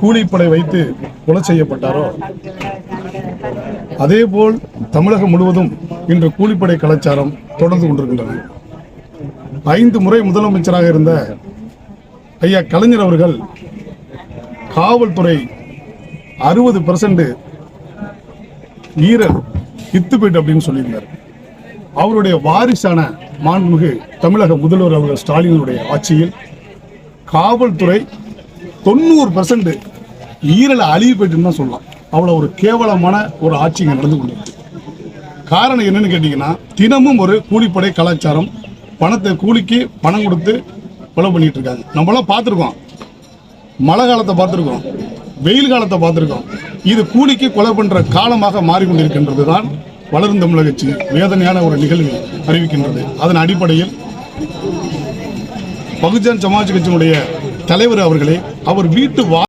கூலிப்படை வைத்து கொலை செய்யப்பட்டாரோ? அதேபோல் தமிழகம் முழுவதும் இன்று கூலிப்படை கலாச்சாரம் தொடர்ந்து கொண்டிருக்கின்றன ஐந்து முறை முதலமைச்சராக இருந்த ஐயா கலைஞர் அவர்கள் காவல்துறை அறுபது பெர்சன்ட் வீரர் இத்துப்பீட்டு அப்படின்னு சொல்லியிருந்தார். அவருடைய வாரிசான மாண்புமிகு தமிழக முதல்வர் அவர்கள் ஸ்டாலினுடைய ஆட்சியில் காவல்துறை தொண்ணூறு பர்சன்ட் ஈரலை அழிவு போயிட்டுன்னு தான் சொல்லலாம். அவ்வளோ ஒரு கேவலமான ஒரு ஆட்சி இங்கே நடந்து கொண்டிருக்கு. காரணம் என்னன்னு கேட்டிங்கன்னா தினமும் ஒரு கூலிப்படை கலாச்சாரம் பணத்தை கூலிக்கு பணம் கொடுத்து கொலை பண்ணிகிட்டு இருக்காங்க. நம்மளாம் பார்த்துருக்கோம். மழை காலத்தை பார்த்துருக்கோம். வெயில் காலத்தை பார்த்துருக்கோம். இது கூலிக்கு கொலை பண்ணுற காலமாக மாறிக்கொண்டிருக்கின்றது தான் வளரும் தமிழக கட்சி வேதனையான ஒரு நிகழ்வு அறிவிக்கின்றது. அதன் அடிப்படையில் பகுஜன் சமாஜ் கட்சியினுடைய தலைவர் அவர்களே அவர் வீட்டு வா